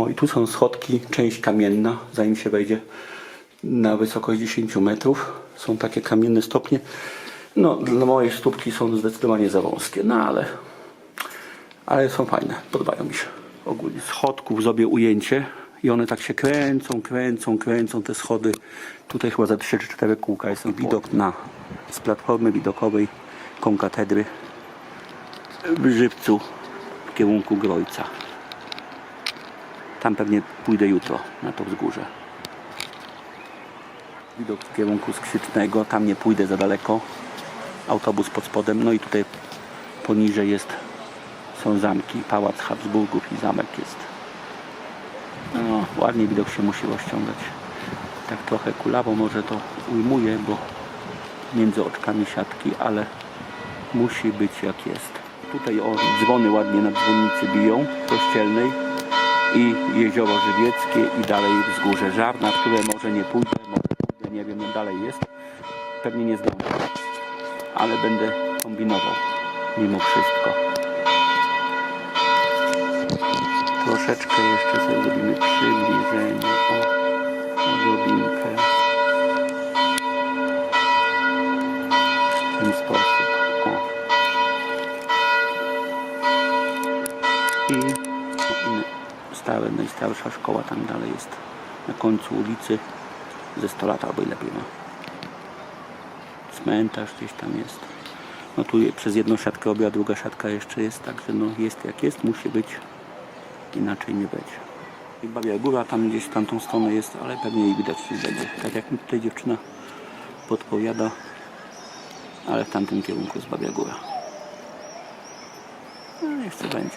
O i tu są schodki, część kamienna, zanim się wejdzie na wysokość 10 metrów. Są takie kamienne stopnie. No, dla mojej stópki są zdecydowanie za wąskie, no ale, ale są fajne, podobają mi się. Ogólnie schodków zrobię ujęcie i one tak się kręcą, kręcą, kręcą te schody. Tutaj chyba za 3 czy 4 kółka jest widok na, z platformy widokowej konkatedry w Żywcu w kierunku Grojca. Tam pewnie pójdę jutro na to wzgórze. Widok w kierunku Skrzycznego, tam nie pójdę za daleko. Autobus pod spodem, no i tutaj poniżej jest, są zamki, pałac Habsburgów i zamek jest. No, ładnie widok się musi rozciągać. Tak trochę kulawo może to ujmuje, bo między oczkami siatki, ale musi być jak jest. Tutaj o dzwony ładnie na dzwonnicy biją, kościelnej i jezioro żywieckie i dalej wzgórze Żar, na które może nie pójdę, może pójdę, nie wiem, dalej jest. Pewnie nie zdążę, ale będę kombinował mimo wszystko. Troszeczkę jeszcze sobie zrobimy przybliżenie, o, odrobinkę. W ten sposób, o. I stare, najstarsza szkoła tam dalej jest na końcu ulicy ze 100 lat albo i lepiej ma. Cmentarz gdzieś tam jest. No tu przez jedną siatkę obie, a druga siatka jeszcze jest, także no jest jak jest, musi być. Inaczej nie będzie. I Babia Góra tam gdzieś w tamtą stronę jest, ale pewnie jej widać nie będzie. Tak jak mi tutaj dziewczyna podpowiada, ale w tamtym kierunku jest Babia Góra. No niech co będzie.